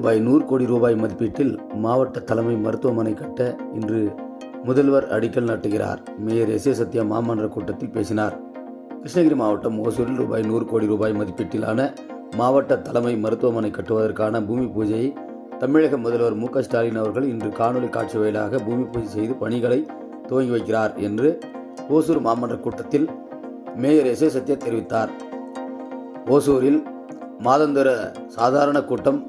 கோடி ரூபாய் மதிப்பீட்டில் மாவட்ட தலைமை மருத்துவமனை கட்ட இன்று முதல்வர் அடிக்கல் நாட்டுகிறார். மேயர் எஸ் ஏ சத்யா மாமன்ற கூட்டத்தில் பேசினார். கிருஷ்ணகிரி மாவட்டம் ஓசூரில் ரூபாய் நூறு கோடி ரூபாய் மதிப்பீட்டிலான மாவட்ட தலைமை மருத்துவமனை கட்டுவதற்கான பூமி பூஜையை தமிழக முதல்வர் மு க ஸ்டாலின் அவர்கள் இன்று காணொலி காட்சி வாயிலாக பூமி பூஜை செய்து பணிகளை துவங்கி வைக்கிறார் என்று ஓசூர் மாமன்ற கூட்டத்தில் மேயர் எஸ் ஏ சத்யா தெரிவித்தார். ஓசூரில் மாதந்திர சாதாரண கூட்டம்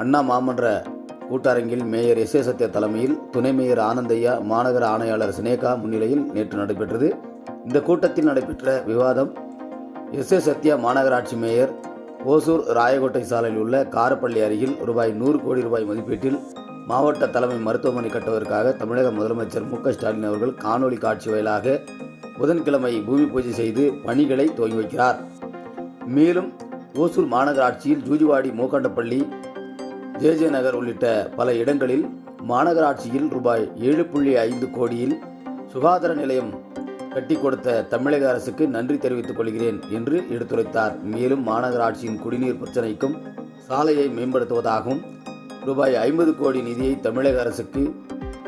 அண்ணா மாமன்ற கூட்டரங்கில் மேயர் எஸ் ஏ சத்யா தலைமையில் துணை மேயர் ஆனந்தையா மாநகர ஆணையாளர் சினேகா முன்னிலையில் நேற்று நடைபெற்றது. இந்த கூட்டத்தில் நடைபெற்ற விவாதம் எஸ் ஏ சத்யா மாநகராட்சி மேயர் ஓசூர் ராயகோட்டை சாலையில் உள்ள காரப்பள்ளி அருகில் ரூபாய் நூறு கோடி ரூபாய் மதிப்பீட்டில் மாவட்ட தலைமை மருத்துவமனை கட்டுவதற்காக தமிழக முதலமைச்சர் மு ஸ்டாலின் அவர்கள் காணொலி காட்சி வாயிலாக புதன்கிழமை பூமி பூஜை செய்து பணிகளை துவங்கி வைக்கிறார். மேலும் ஓசூர் மாநகராட்சியில் ஜூஜிவாடி மூக்கண்டப்பள்ளி ஜேஜே நகர் உள்ளிட்ட பல இடங்களில் மாநகராட்சியில் ரூபாய் ஏழு புள்ளி ஐந்து கோடியில் சுகாதார நிலையம் கட்டி கொடுத்த தமிழக அரசுக்கு நன்றி தெரிவித்துக் கொள்கிறேன் என்று எடுத்துரைத்தார். மேலும் மாநகராட்சியின் குடிநீர் பிரச்சினைக்கும் சாலையை மேம்படுத்துவதாகவும் ரூபாய் ஐம்பது கோடி நிதியை தமிழக அரசுக்கு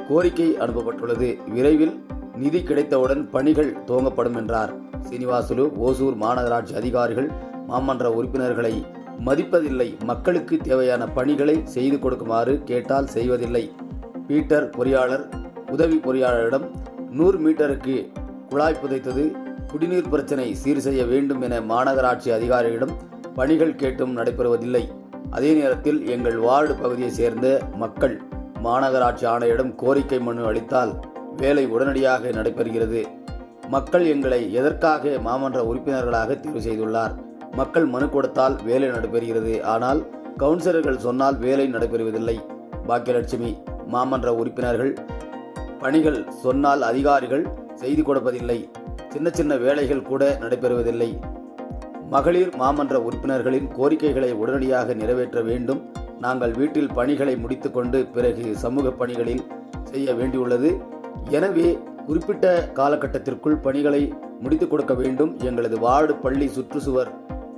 கோரிக்கை அனுப்பப்பட்டுள்ளது. விரைவில் நிதி கிடைத்தவுடன் பணிகள் துவங்கப்படும் என்றார். சீனிவாசுலு ஓசூர் மாநகராட்சி அதிகாரிகள் மாமன்ற உறுப்பினர்களை மதிப்பதில்லை. மக்களுக்கு தேவையான பணிகளை செய்து கொடுக்குமாறு கேட்டால் செய்வதில்லை. பீட்டர் பொறியாளர் உதவி பொறியாளரிடம் நூறு மீட்டருக்கு குழாய் புதைத்தது குடிநீர் பிரச்சனை சீர் செய்ய வேண்டும் என மாநகராட்சி அதிகாரியிடம் பணிகள் கேட்டும் நடைபெறுவதில்லை. அதே நேரத்தில் எங்கள் வார்டு பகுதியைச் சேர்ந்த மக்கள் மாநகராட்சி ஆணையிடம் கோரிக்கை மனு அளித்தால் வேலை உடனடியாக நடைபெறுகிறது. மக்கள் எங்களை எதற்காக மாமன்ற உறுப்பினர்களாக தேர்வு செய்துள்ளார்? மக்கள் மனு கொடுத்தால் வேலை நடைபெறுகிறது. ஆனால் கவுன்சிலர்கள் சொன்னால் வேலை நடைபெறுவதில்லை. பாக்கியலட்சுமி மாமன்ற உறுப்பினர்கள் பணிகள் சொன்னால் அதிகாரிகள் செய்து கொடுப்பதில்லை. சின்ன சின்ன வேலைகள் கூட நடைபெறுவதில்லை. மகளிர் மாமன்ற உறுப்பினர்களின் கோரிக்கைகளை உடனடியாக நிறைவேற்ற வேண்டும். நாங்கள் வீட்டில் பணிகளை முடித்துக்கொண்டு பிறகு சமூக பணிகளில் செய்ய வேண்டியுள்ளது. எனவே குறிப்பிட்ட காலகட்டத்திற்குள் பணிகளை முடித்துக் கொடுக்க வேண்டும். எங்களது வார்டு பள்ளி சுற்றுச்சுவர்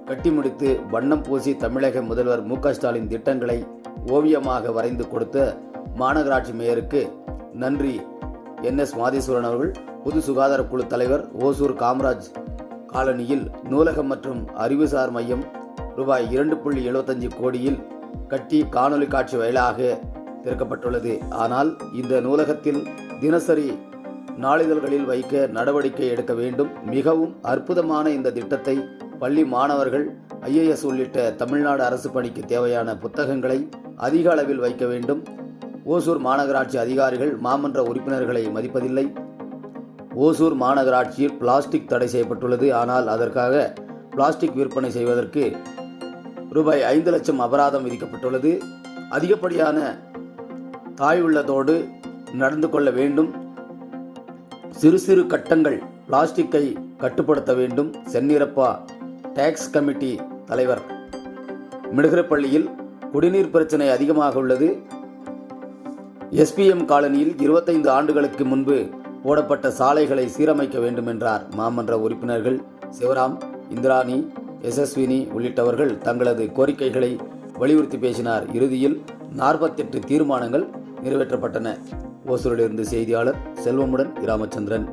கட்டி முடித்து வண்ணம் பூசி தமிழக முதல்வர் மு ஸ்டாலின் திட்டங்களை ஓவியமாக வரைந்து கொடுத்த மாநகராட்சி மேயருக்கு நன்றி. என் எஸ் மாதேஸ்வரன் அவர்கள் பொது சுகாதார குழு தலைவர் ஓசூர் காமராஜ் காலனியில் நூலகம் மற்றும் அறிவுசார் மையம் ரூபாய் இரண்டு புள்ளி எழுபத்தஞ்சு கோடியில் கட்டி காணொலி காட்சி வாயிலாக திறக்கப்பட்டுள்ளது. ஆனால் இந்த நூலகத்தில் தினசரி நாளிதழ்களில் வைக்க நடவடிக்கை எடுக்க வேண்டும். மிகவும் அற்புதமான இந்த திட்டத்தை பள்ளி மாணவர்கள் ஐஏஎஸ் உள்ளிட்ட தமிழ்நாடு அரசு பணிக்கு தேவையான புத்தகங்களை அதிக அளவில் வைக்க வேண்டும். ஓசூர் மாநகராட்சி அதிகாரிகள் மாமன்ற உறுப்பினர்களை மதிப்பதில்லை. ஓசூர் மாநகராட்சியில் பிளாஸ்டிக் தடை செய்யப்பட்டுள்ளது. ஆனால் அதற்காக பிளாஸ்டிக் விற்பனை செய்வதற்கு ரூபாய் ஐந்து லட்சம் அபராதம் விதிக்கப்பட்டுள்ளது. அதிகப்படியான தாய் உள்ளதோடு நடந்து கொள்ள வேண்டும். சிறு சிறு கட்டங்கள் பிளாஸ்டிக்கை கட்டுப்படுத்த வேண்டும். செந்நிரப்பா டேக்ஸ் கமிட்டி தலைவர். மிடுகரப்பள்ளியில் குடிநீர் பிரச்சனை அதிகமாக உள்ளது. எஸ்பிஎம் காலனியில் இருபத்தைந்து ஆண்டுகளுக்கு முன்பு போடப்பட்ட சாலைகளை சீரமைக்க வேண்டும் என்றார் மாமன்ற உறுப்பினர்கள் சிவராம் இந்திராணி யசஸ்வினி உள்ளிட்டவர்கள் தங்களது கோரிக்கைகளை வலியுறுத்தி பேசினார். இறுதியில் நாற்பத்தெட்டு தீர்மானங்கள் நிறைவேற்றப்பட்டன. ஓசூரிலிருந்து செய்தியாளர் செல்வமுடன் ராமச்சந்திரன்